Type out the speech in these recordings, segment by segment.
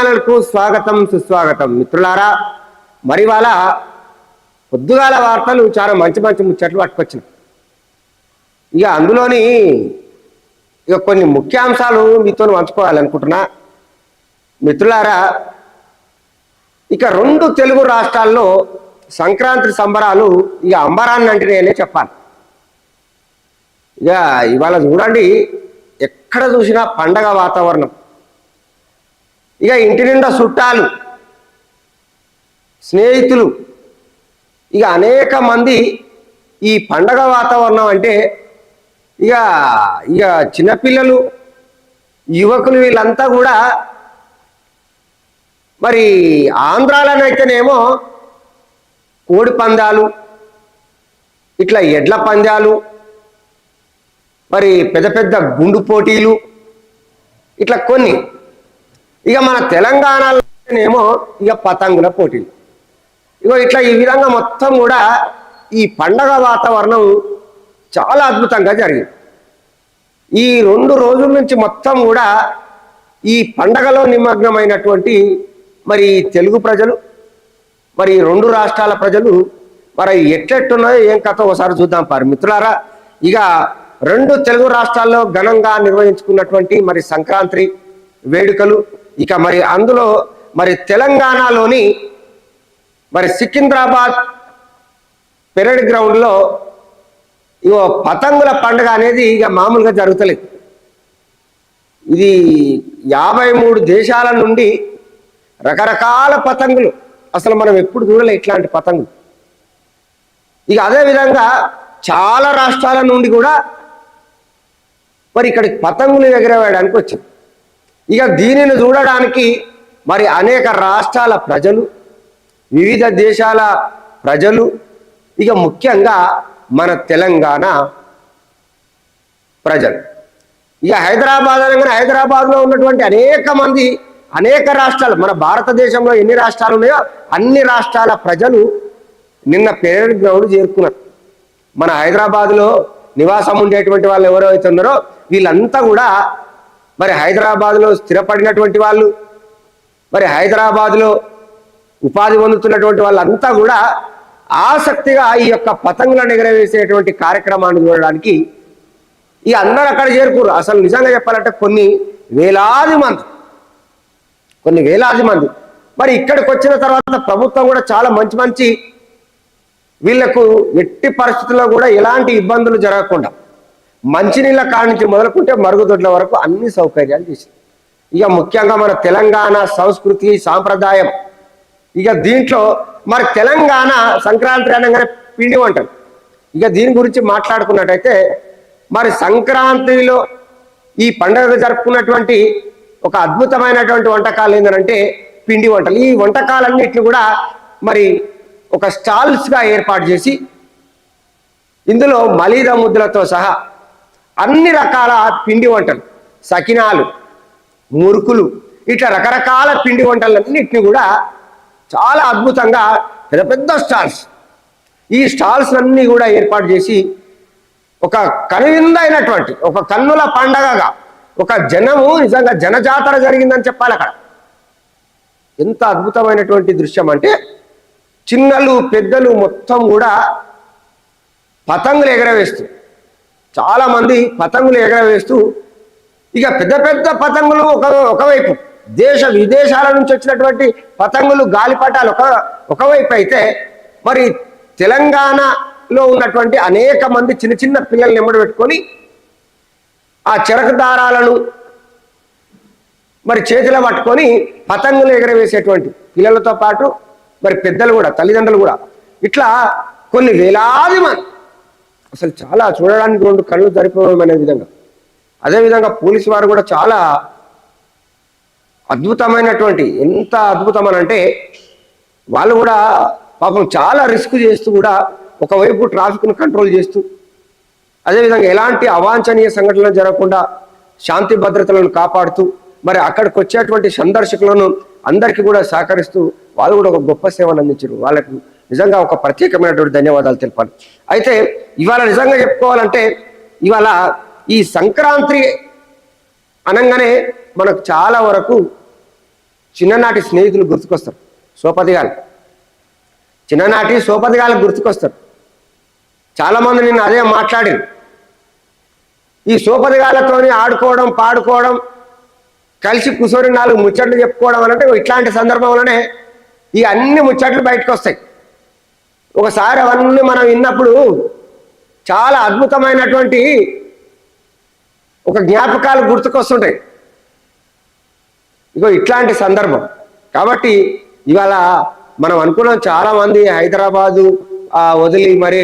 ఛానల్కు స్వాగతం సుస్వాగతం. మిత్రులారా మరి వాళ్ళ పొద్దుగాల వార్తలు చాలా మంచి మంచి ముచ్చట్లు పట్టుకొచ్చినాయి. ఇక అందులోని ఇక కొన్ని ముఖ్యాంశాలు మీతో పంచుకోవాలనుకుంటున్నా. మిత్రులారా ఇక రెండు తెలుగు రాష్ట్రాల్లో సంక్రాంతి సంబరాలు ఇక అంబరాన్ని అంటేనే చెప్పాలి. ఇక ఇవాళ చూడండి ఎక్కడ చూసినా పండగ వాతావరణం. ఇక ఇంటి నిండా చుట్టాలు స్నేహితులు. ఇక అనేక మంది ఈ పండగ వాతావరణం అంటే ఇక ఇక చిన్నపిల్లలు యువకులు వీళ్ళంతా కూడా మరి ఆంధ్రాలోనైతేనేమో కోడి పందాలు ఇట్లా ఎడ్ల పందాలు మరి పెద్ద పెద్ద గుండు పోటీలు ఇట్లా కొన్ని. ఇక మన తెలంగాణలోనేమో ఇక పతంగుల పోటీలు ఇగో ఇట్లా ఈ విధంగా మొత్తం కూడా ఈ పండగ వాతావరణం చాలా అద్భుతంగా జరిగింది. ఈ రెండు రోజుల నుంచి మొత్తం కూడా ఈ పండగలో నిమగ్నమైనటువంటి మరి తెలుగు ప్రజలు మరి రెండు రాష్ట్రాల ప్రజలు మరి ఎట్లెట్టున్నాయో ఏం కథ ఒకసారి చూద్దాం పారు మిత్రులారా. ఇక రెండు తెలుగు రాష్ట్రాల్లో ఘనంగా నిర్వహించుకున్నటువంటి మరి సంక్రాంతి వేడుకలు ఇక మరి అందులో మరి తెలంగాణలోని మరి సికింద్రాబాద్ పెరడ్ గ్రౌండ్లో ఇగో పతంగుల పండుగ అనేది ఇక మామూలుగా జరుగుతలేదు. ఇది యాభై మూడు దేశాల నుండి రకరకాల పతంగులు. అసలు మనం ఎప్పుడు చూడలే ఇట్లాంటి పతంగులు. ఇక అదే విధంగా చాలా రాష్ట్రాల నుండి కూడా మరి ఇక్కడికి పతంగులు ఎగరవేయడానికి వచ్చింది ఇక దీనిని చూడడానికి మరి అనేక రాష్ట్రాల ప్రజలు వివిధ దేశాల ప్రజలు ఇక ముఖ్యంగా మన తెలంగాణ ప్రజలు. ఇక హైదరాబాద్ అనగానే హైదరాబాద్లో ఉన్నటువంటి అనేక మంది అనేక రాష్ట్రాలు మన భారతదేశంలో ఎన్ని రాష్ట్రాలు ఉన్నాయో అన్ని రాష్ట్రాల ప్రజలు నిన్న పేరెడ్ గ్రౌండ్ చేరుకున్నారు. మన హైదరాబాద్లో నివాసం ఉండేటువంటి వాళ్ళు ఎవరైతే ఉన్నారో వీళ్ళంతా కూడా మరి హైదరాబాద్లో స్థిరపడినటువంటి వాళ్ళు మరి హైదరాబాద్లో ఉపాధి పొందుతున్నటువంటి వాళ్ళంతా కూడా ఆసక్తిగా ఈ యొక్క పతంగులను ఎగరవేసేటువంటి కార్యక్రమాన్ని చూడడానికి ఈ అందరూ అక్కడ చేరుకోరు అసలు నిజంగా చెప్పాలంటే కొన్ని వేలాది మంది కొన్ని వేలాది మంది. మరి ఇక్కడికి వచ్చిన తర్వాత ప్రభుత్వం కూడా చాలా మంచి మంచి వీళ్ళకు ఎట్టి పరిస్థితుల్లో కూడా ఎలాంటి ఇబ్బందులు జరగకుండా మంచినీళ్ళ కాడి నుంచి మొదలుకుంటే మరుగుదొడ్ల వరకు అన్ని సౌకర్యాలు చేసింది. ఇక ముఖ్యంగా మన తెలంగాణ సంస్కృతి సాంప్రదాయం. ఇక దీంట్లో మరి తెలంగాణ సంక్రాంతి అనగానే పిండి వంటలు. ఇక దీని గురించి మాట్లాడుకున్నట్టయితే మరి సంక్రాంతిలో ఈ పండుగ జరుపుకున్నటువంటి ఒక అద్భుతమైనటువంటి వంటకాలు ఏంటంటే పిండి వంటలు. ఈ వంటకాలన్నిటిని కూడా మరి ఒక స్టాల్స్గా ఏర్పాటు చేసి ఇందులో మలీద ముద్రతో సహా అన్ని రకాల పిండి వంటలు సకినాలు మురుకులు ఇట్లా రకరకాల పిండి వంటలన్నింటినీ కూడా చాలా అద్భుతంగా పెద్ద పెద్ద స్టాల్స్. ఈ స్టాల్స్ అన్నీ కూడా ఏర్పాటు చేసి ఒక కనువిందైనటువంటి ఒక కన్నుల పండగగా ఒక జనము నిజంగా జనజాతర జరిగిందని చెప్పాలి అక్కడ. ఎంత అద్భుతమైనటువంటి దృశ్యం అంటే చిన్నలు పెద్దలు మొత్తం కూడా పతంగులు ఎగరవేస్తుంది చాలామంది పతంగులు ఎగరవేస్తూ ఇక పెద్ద పెద్ద పతంగులు ఒక ఒకవైపు దేశ విదేశాల నుంచి వచ్చినటువంటి పతంగులు గాలిపటాలు ఒక ఒకవైపు అయితే మరి తెలంగాణలో ఉన్నటువంటి అనేక మంది చిన్న చిన్న పిల్లల్ని ఎమ్మడి పెట్టుకొని ఆ చెరకు దారాలను మరి చేతిలో పట్టుకొని పతంగులు ఎగరవేసేటువంటి పిల్లలతో పాటు మరి పెద్దలు కూడా తల్లిదండ్రులు కూడా ఇట్లా కొన్ని వేలాది మంది అసలు చాలా చూడడానికి రెండు కళ్ళు సరిపోవడం అనే విధంగా అదేవిధంగా పోలీసు వారు కూడా చాలా అద్భుతమైనటువంటి ఎంత అద్భుతం అని అంటే వాళ్ళు కూడా పాపం చాలా రిస్క్ చేస్తూ కూడా ఒకవైపు ట్రాఫిక్ను కంట్రోల్ చేస్తూ అదేవిధంగా ఎలాంటి అవాంఛనీయ సంఘటనలు జరగకుండా శాంతి భద్రతలను కాపాడుతూ మరి అక్కడికి వచ్చేటువంటి సందర్శకులను అందరికీ కూడా సహకరిస్తూ వాళ్ళు కూడా ఒక గొప్ప సేవను అందించారు. వాళ్ళకు నిజంగా ఒక ప్రత్యేకమైనటువంటి ధన్యవాదాలు తెలిపాను అయితే ఇవాళ నిజంగా చెప్పుకోవాలంటే ఇవాళ ఈ సంక్రాంతి అనగానే మనకు చాలా వరకు చిన్ననాటి స్నేహితులు గుర్తుకొస్తారు. సోపతిగాలు చిన్ననాటి సోపతిగాలు గుర్తుకొస్తారు. చాలామంది నిన్ను అదే మాట్లాడారు. ఈ సోపతిగాలతోని ఆడుకోవడం పాడుకోవడం కలిసి కూర్చొని నాలుగు ముచ్చట్లు చెప్పుకోవడం అంటే ఇట్లాంటి సందర్భంలోనే ఈ అన్ని ముచ్చట్లు బయటకు వస్తాయి ఒకసారి అవన్నీ మనం విన్నప్పుడు చాలా అద్భుతమైనటువంటి ఒక జ్ఞాపకాలు గుర్తుకొస్తుంటాయి. ఇగో ఇట్లాంటి సందర్భం. కాబట్టి ఇవాళ మనం అనుకున్నాం చాలామంది హైదరాబాదు వదిలి మరి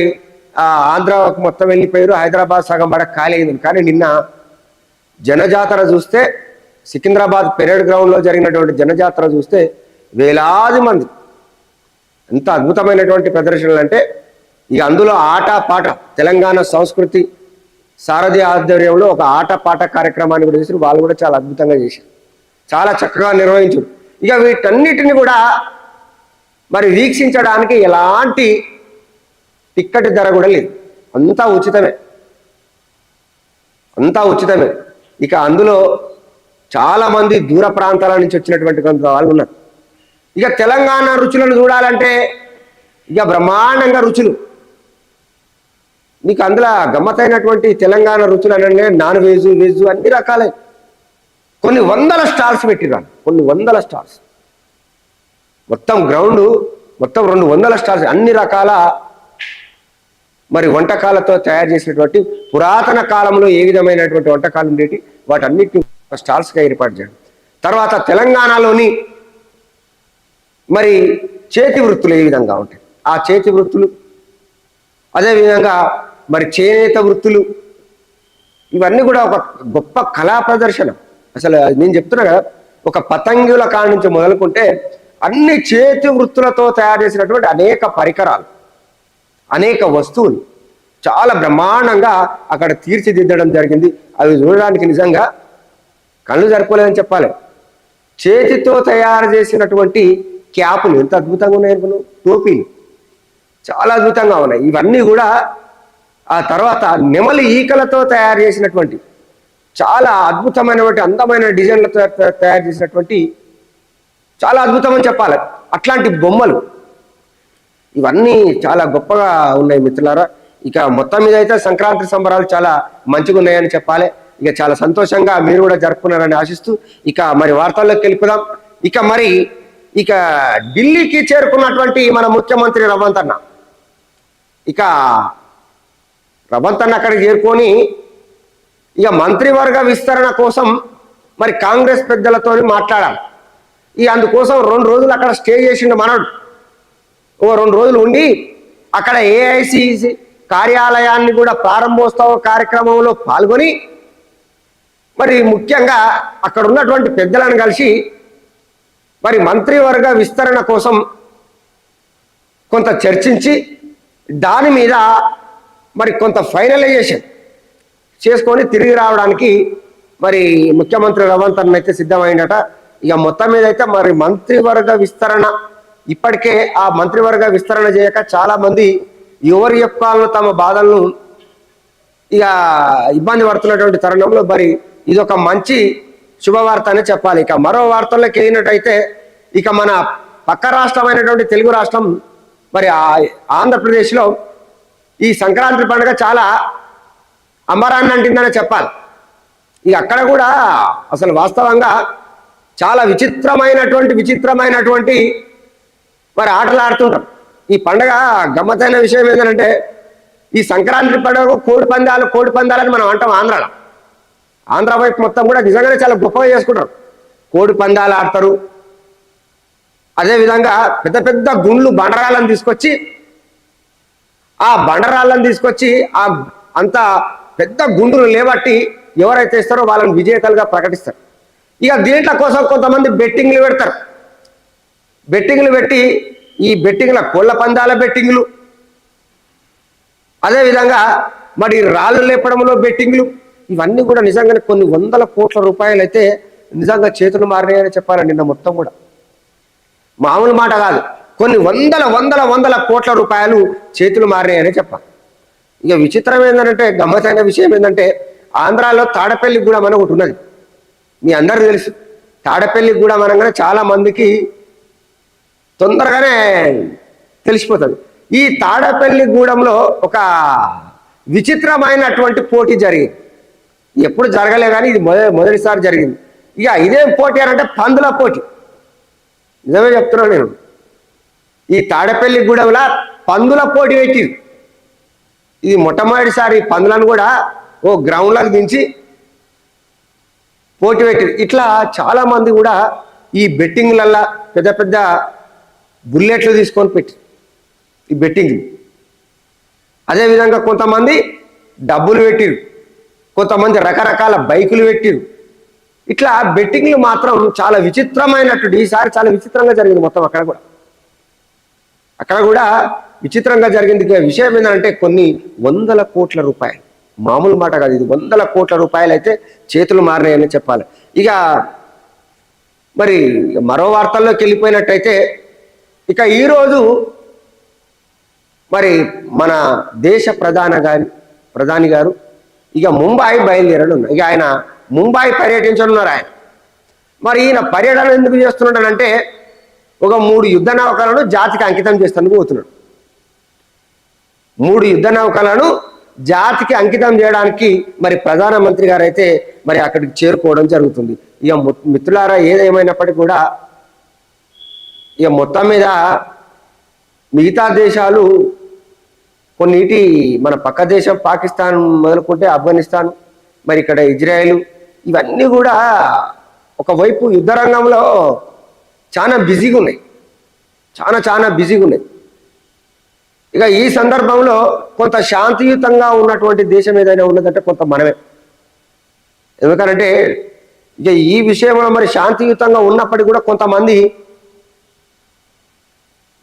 ఆ, మొత్తం వెళ్ళిపోయారు. హైదరాబాద్ సగం పడక ఖాళీ అయింది. కానీ నిన్న జనజాతర చూస్తే సికింద్రాబాద్ పెరేడ్ గ్రౌండ్లో జరిగినటువంటి జనజాతర చూస్తే వేలాది మంది ఎంత అద్భుతమైనటువంటి ప్రదర్శనలు అంటే ఇక అందులో ఆట పాట తెలంగాణ సంస్కృతి సారథి ఆధ్వర్యంలో ఒక ఆట పాట కార్యక్రమాన్ని కూడా చేసి వాళ్ళు కూడా చాలా అద్భుతంగా చేశారు. చాలా చక్కగా నిర్వహించారు. ఇక వీటన్నిటిని కూడా మరి వీక్షించడానికి ఎలాంటి టిక్కెట్ ధర కూడా లేదు. అంతా ఉచితమే. అంతా ఉచితమే. ఇక అందులో చాలామంది దూర ప్రాంతాల నుంచి వచ్చినటువంటి కొంత వాళ్ళు ఉన్నారు. ఇక తెలంగాణ రుచులను చూడాలంటే ఇక బ్రహ్మాండంగా రుచులు. నీకు అందులో గమ్మతైనటువంటి తెలంగాణ రుచులు అనగానే నాన్ వెజ్ వెజ్ అన్ని రకాలే. కొన్ని వందల స్టాల్స్ పెట్టిరాను కొన్ని వందల స్టాల్స్. మొత్తం గ్రౌండ్ మొత్తం రెండు వందల స్టాల్స్ అన్ని రకాల మరి వంటకాలతో తయారు చేసినటువంటి పురాతన కాలంలో ఏ విధమైనటువంటి వంటకాలు ఉండేటి? వాటన్నిటిని స్టాల్స్గా ఏర్పాటు చేయడం తర్వాత తెలంగాణలోని మరి చేతి వృత్తులు ఏ విధంగా ఉంటాయి? ఆ చేతి వృత్తులు అదేవిధంగా మరి చేనేత వృత్తులు ఇవన్నీ కూడా ఒక గొప్ప కళా ప్రదర్శన. అసలు నేను చెప్తున్నా కదా ఒక పతంగుల కాడ నుంచి మొదలుకుంటే అన్ని చేతి వృత్తులతో తయారు చేసినటువంటి అనేక పరికరాలు అనేక వస్తువులు చాలా బ్రహ్మాండంగా అక్కడ తీర్చిదిద్దడం జరిగింది. అవి చూడడానికి నిజంగా కళ్ళు సరిపోలేదని చెప్పాలి. చేతితో తయారు చేసినటువంటి క్యాపులు ఎంత అద్భుతంగా ఉన్నాయి అనుకున్నావు టోపీలు. చాలా అద్భుతంగా ఉన్నాయి. ఇవన్నీ కూడా ఆ తర్వాత నెమలి ఈకలతో తయారు చేసినటువంటి చాలా అద్భుతమైనటువంటి అందమైన డిజైన్లతో తయారు చేసినటువంటి చాలా అద్భుతమని చెప్పాలి. అట్లాంటి బొమ్మలు. ఇవన్నీ చాలా గొప్పగా ఉన్నాయి మిత్రులారా. ఇక మొత్తం మీద అయితే సంక్రాంతి సంబరాలు చాలా మంచిగా ఉన్నాయని చెప్పాలి. ఇక చాలా సంతోషంగా మీరు కూడా జరుపుకున్నారని ఆశిస్తూ ఇక మరి వార్తల్లోకి వెళ్ళిపోదాం. ఇక మరి ఇక ఢిల్లీకి చేరుకున్నటువంటి మన ముఖ్యమంత్రి రవంత్ అన్న ఇక రవంత్ అన్న అక్కడికి చేరుకొని ఇక మంత్రివర్గ విస్తరణ కోసం మరి కాంగ్రెస్ పెద్దలతో మాట్లాడాలి. ఇక అందుకోసం రెండు రోజులు అక్కడ స్టే చేసిండు మనడు. ఓ రెండు రోజులు ఉండి అక్కడ ఏఐసిసి కార్యాలయాన్ని కూడా ప్రారంభోత్సవ కార్యక్రమంలో పాల్గొని మరి ముఖ్యంగా అక్కడ ఉన్నటువంటి పెద్దలను కలిసి మరి మంత్రివర్గ విస్తరణ కోసం కొంత చర్చించి దాని మీద మరి కొంత ఫైనలైజేషన్ చేసుకొని తిరిగి రావడానికి మరి ముఖ్యమంత్రి రవంత్ అన్న అయితే సిద్ధమైందట. ఇక మొత్తం మీద అయితే మరి మంత్రివర్గ విస్తరణ ఇప్పటికే ఆ మంత్రివర్గ విస్తరణ చేయక చాలామంది ఎవరి చెప్పాలను తమ బాధలను ఇక ఇబ్బంది పడుతున్నటువంటి తరుణంలో మరి ఇది ఒక మంచి శుభవార్త అని చెప్పాలి. ఇక మరో వార్తల్లోకి వెళ్ళినట్టయితే ఇక మన పక్క రాష్ట్రమైనటువంటి తెలుగు రాష్ట్రం మరి ఆ- ఆంధ్రప్రదేశ్లో ఈ సంక్రాంతి పండుగ చాలా అంబరాన్ని అంటిందనే చెప్పాలి. ఇక అక్కడ కూడా అసలు వాస్తవంగా చాలా విచిత్రమైనటువంటి విచిత్రమైనటువంటి మరి ఆటలు ఆడుతుంటారు ఈ పండగ గమ్మతైన విషయం ఏంటంటే ఈ సంక్రాంతి పండుగ కోడి పందాలు కోడి పందాలని మనం అంటాం ఆంధ్రాలో. ఆంధ్ర వైపు మొత్తం కూడా నిజంగానే చాలా గొప్పగా చేసుకుంటారు. కోడి పందాలు ఆడతారు. అదేవిధంగా పెద్ద పెద్ద గుండ్లు బండరాళ్ళని తీసుకొచ్చి ఆ బండరాళ్ళని తీసుకొచ్చి ఆ అంత పెద్ద గుండ్రులు లేబట్టి ఎవరైతే ఇస్తారో వాళ్ళని విజేతలుగా ప్రకటిస్తారు. ఇక దీంట్ల కోసం కొంతమంది బెట్టింగ్లు పెడతారు. బెట్టింగ్లు పెట్టి ఈ బెట్టింగ్ల కోళ్ళ పందాల బెట్టింగ్లు. అదేవిధంగా మరి రాళ్ళు లేపడంలో బెట్టింగ్లు. ఇవన్నీ కూడా నిజంగానే కొన్ని వందల కోట్ల రూపాయలు అయితే నిజంగా చేతులు మారినాయని చెప్పాలండి నిన్న మొత్తం కూడా. మామూలు మాట కాదు. కొన్ని వందల వందల వందల కోట్ల రూపాయలు చేతులు మారినాయని చెప్పాలి. ఇక విచిత్రం ఏంటంటే గమ్మతైన విషయం ఏంటంటే ఆంధ్రాలో తాడపల్లి కూడా అని ఒకటి ఉన్నది. మీ అందరికీ తెలుసు. తాడపల్లి కూడా అనగానే చాలా మందికి తొందరగానే తెలిసిపోతుంది. ఈ తాడపల్లి గూడెంలో ఒక విచిత్రమైనటువంటి పోటీ జరిగింది. ఎప్పుడు జరగలే కానీ ఇది మొద మొదటిసారి జరిగింది. ఇక ఇదేం పోటీ అని అంటే పందుల పోటీ. నిజమే చెప్తున్నాను నేను. ఈ తాడపల్లి గూడెంలో పందుల పోటీ పెట్టింది ఇది మొట్టమొదటిసారి పందులను కూడా ఓ గ్రౌండ్లకు దించి పోటీ పెట్టింది ఇట్లా చాలామంది కూడా ఈ బెట్టింగ్లల్లా పెద్ద పెద్ద బుల్లెట్లు తీసుకొని పెట్టి ఈ బెట్టింగ్ అదేవిధంగా కొంతమంది డబ్బులు పెట్టిరు. కొంతమంది రకరకాల బైకులు పెట్టిరు. ఇట్లా బెట్టింగ్లు మాత్రం చాలా విచిత్రమైనటువంటి ఈసారి చాలా విచిత్రంగా జరిగింది మొత్తం అక్కడ కూడా. అక్కడ కూడా విచిత్రంగా జరిగింది విషయం ఏంటంటే కొన్ని వందల కోట్ల రూపాయలు. మామూలు మాట కాదు ఇది వందల కోట్ల రూపాయలు అయితే చేతులు మారినాయని చెప్పాలి. ఇక మరి మరో వార్తల్లోకి వెళ్ళిపోయినట్టయితే ఇక ఈరోజు మరి మన దేశ ప్రధాన గారి ప్రధాని గారు ఇక ముంబాయి బయలుదేరడం ఇక ఆయన ముంబాయి పర్యటించనున్నారు ఆయన. మరి ఈయన పర్యటన ఎందుకు చేస్తున్నాడంటే ఒక మూడు యుద్ధ నౌకలను జాతికి అంకితం చేస్తానికి పోతున్నాడు. మూడు యుద్ధ నౌకలను జాతికి అంకితం చేయడానికి మరి ప్రధానమంత్రి గారు అయితే మరి అక్కడికి చేరుకోవడం జరుగుతుంది. ఇక మిత్రులారా ఏదేమైనప్పటికీ కూడా ఇక మొత్తం మీద మిగతా దేశాలు కొన్నిటి మన పక్క దేశం పాకిస్తాన్ మొదలుకుంటే ఆఫ్ఘనిస్తాన్ మరి ఇక్కడ ఇజ్రాయెల్ ఇవన్నీ కూడా ఒకవైపు యుద్ధ రంగంలో చాలా బిజీగా ఉన్నాయి చాలా చాలా బిజీగా ఉన్నాయి ఇక ఈ సందర్భంలో కొంత శాంతియుతంగా ఉన్నటువంటి దేశం ఏదైనా ఉన్నదంటే కొంత మనమే. ఎందుకనంటే ఇక ఈ విషయంలో మరి శాంతియుతంగా ఉన్నప్పటికీ కూడా కొంతమంది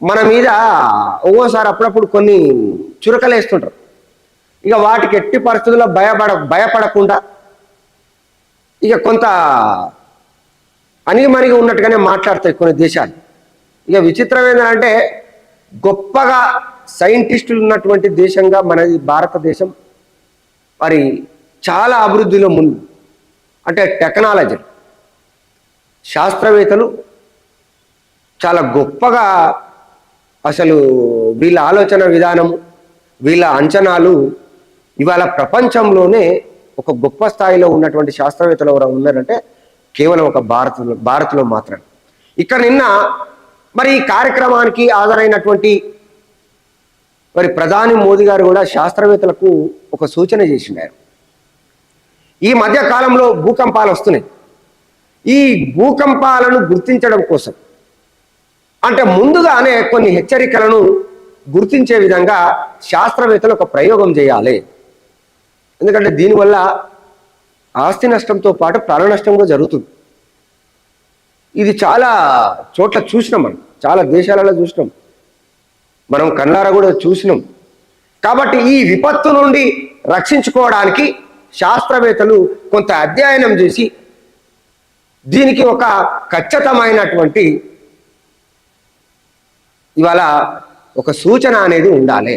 మన మీద ఒక్కోసారి అప్పుడప్పుడు కొన్ని చురకలు వేస్తుంటారు. ఇక వాటికి ఎట్టి పరిస్థితుల్లో భయపడ భయపడకుండా ఇక కొంత అణిగిమణిగి ఉన్నట్టుగానే మాట్లాడతాయి కొన్ని దేశాలు. ఇక విచిత్రం ఏంటంటే గొప్పగా సైంటిస్టులు ఉన్నటువంటి దేశంగా మనది భారతదేశం మరి చాలా అభివృద్ధిలో ముందు అంటే టెక్నాలజీ శాస్త్రవేత్తలు చాలా గొప్పగా అసలు వీళ్ళ ఆలోచన విధానము వీళ్ళ అంచనాలు ఇవాళ ప్రపంచంలోనే ఒక గొప్ప స్థాయిలో ఉన్నటువంటి శాస్త్రవేత్తలు ఎవరు ఉన్నారంటే కేవలం ఒక భారత్ భారత్లో మాత్రమే ఇక్కడ నిన్న మరి ఈ కార్యక్రమానికి హాజరైనటువంటి మరి ప్రధాని మోదీ గారు కూడా శాస్త్రవేత్తలకు ఒక సూచన చేసిండారు. ఈ మధ్య కాలంలో భూకంపాలు వస్తున్నాయి. ఈ భూకంపాలను గుర్తించడం కోసం అంటే ముందుగానే కొన్ని హెచ్చరికలను గుర్తించే విధంగా శాస్త్రవేత్తలు ఒక ప్రయోగం చేయాలి. ఎందుకంటే దీనివల్ల ఆస్తి నష్టంతో పాటు ప్రాణ నష్టం కూడా జరుగుతుంది. ఇది చాలా చోట్ల చూసినాం మనం చాలా దేశాలలో చూసినాం. మనం కన్నారా కూడా చూసినాం. కాబట్టి ఈ విపత్తు నుండి రక్షించుకోవడానికి శాస్త్రవేత్తలు కొంత అధ్యయనం చేసి దీనికి ఒక ఖచ్చితమైనటువంటి ఇవాళ ఒక సూచన అనేది ఉండాలి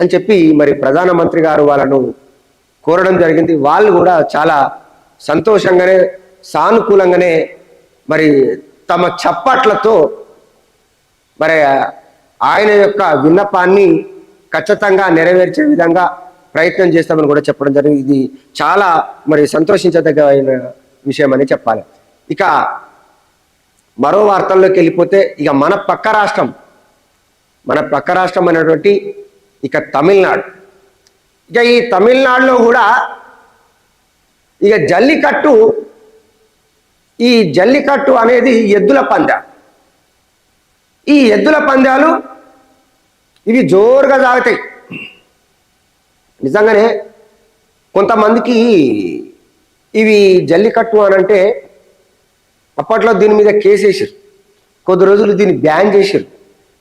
అని చెప్పి మరి ప్రధానమంత్రి గారు వాళ్ళను కోరడం జరిగింది. వాళ్ళు కూడా చాలా సంతోషంగానే సానుకూలంగానే మరి తమ చప్పట్లతో మరి ఆయన యొక్క విన్నపాన్ని ఖచ్చితంగా నెరవేర్చే విధంగా ప్రయత్నం చేస్తామని కూడా చెప్పడం జరిగింది. ఇది చాలా మరి సంతోషించదగిన విషయం అని చెప్పాలి. ఇక మరో వార్తల్లోకి వెళ్ళిపోతే ఇక మన పక్క రాష్ట్రం మన పక్క రాష్ట్రం అనేటువంటి ఇక తమిళనాడు. ఇక ఈ తమిళనాడులో కూడా ఇక జల్లికట్టు ఈ జల్లికట్టు అనేది ఎద్దుల పందా. ఈ ఎద్దుల పందాలు ఇవి జోరుగా సాగుతాయి నిజంగానే కొంతమందికి ఇవి జల్లికట్టు అని అంటే అప్పట్లో దీని మీద కేసు వేసారు కొద్ది రోజులు దీన్ని బ్యాన్ చేశారు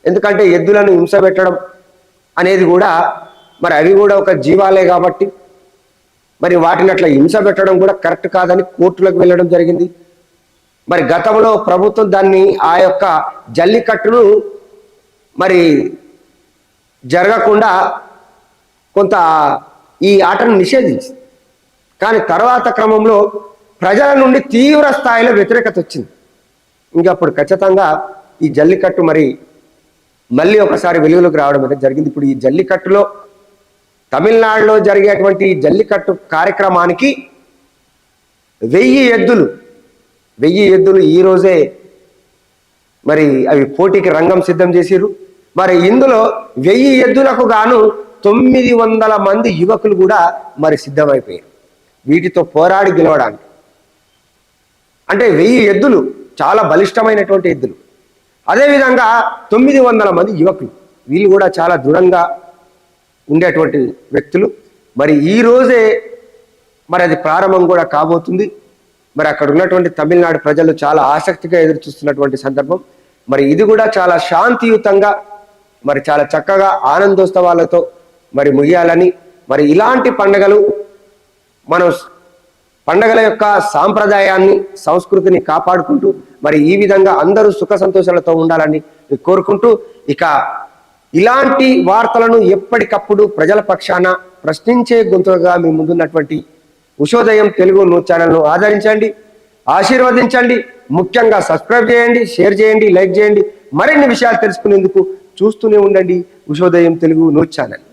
ఎందుకంటే ఎద్దులను హింస పెట్టడం అనేది కూడా మరి అవి కూడా ఒక జీవాలే కాబట్టి మరి వాటిని అట్లా హింస పెట్టడం కూడా కరెక్ట్ కాదని కోర్టులకు వెళ్ళడం జరిగింది. మరి గతంలో ప్రభుత్వం దాన్ని ఆ యొక్క జల్లికట్టును మరి జరగకుండా కొంత ఈ ఆటను నిషేధించింది. కానీ తర్వాత క్రమంలో ప్రజల నుండి తీవ్ర స్థాయిలో వ్యతిరేకత వచ్చింది. ఇంకా అప్పుడు ఖచ్చితంగా ఈ జల్లికట్టు మరి మళ్ళీ ఒకసారి వెలుగులోకి రావడం అనేది జరిగింది. ఇప్పుడు ఈ జల్లికట్టులో తమిళనాడులో జరిగేటువంటి ఈ జల్లికట్టు కార్యక్రమానికి వెయ్యి ఎద్దులు వెయ్యి ఎద్దులు ఈ రోజే మరి అవి పోటీకి రంగం సిద్ధం చేసిరు మరి ఇందులో వెయ్యి ఎద్దులకు గాను తొమ్మిది వందల మంది యువకులు కూడా మరి సిద్ధమైపోయారు. వీటితో పోరాడి గెలవడానికి అంటే వెయ్యి ఎద్దులు చాలా బలిష్టమైనటువంటి ఎద్దులు. అదేవిధంగా తొమ్మిది వందల మంది యువకులు. వీళ్ళు కూడా చాలా దృఢంగా ఉండేటువంటి వ్యక్తులు. మరి ఈ రోజే మరి అది ప్రారంభం కూడా కాబోతుంది. మరి అక్కడ ఉన్నటువంటి తమిళనాడు ప్రజలు చాలా ఆసక్తిగా ఎదురు చూస్తున్నటువంటి సందర్భం. మరి ఇది కూడా చాలా శాంతియుతంగా మరి చాలా చక్కగా ఆనందోత్సవాలతో మరి ముగియాలని. మరి ఇలాంటి పండుగలు మనం పండగల యొక్క సాంప్రదాయాన్ని సంస్కృతిని కాపాడుకుంటూ మరి ఈ విధంగా అందరూ సుఖ సంతోషాలతో ఉండాలని కోరుకుంటూ ఇక ఇలాంటి వార్తలను ఎప్పటికప్పుడు ప్రజల పక్షాన ప్రశ్నించే గొంతుగా మీ ముందున్నటువంటి ఉషోదయం తెలుగు న్యూస్ ఛానల్ను ఆదరించండి ఆశీర్వదించండి ముఖ్యంగా సబ్స్క్రైబ్ చేయండి షేర్ చేయండి లైక్ చేయండి మరిన్ని విషయాలు తెలుసుకునేందుకు చూస్తూనే ఉండండి ఉషోదయం తెలుగు న్యూస్ ఛానల్.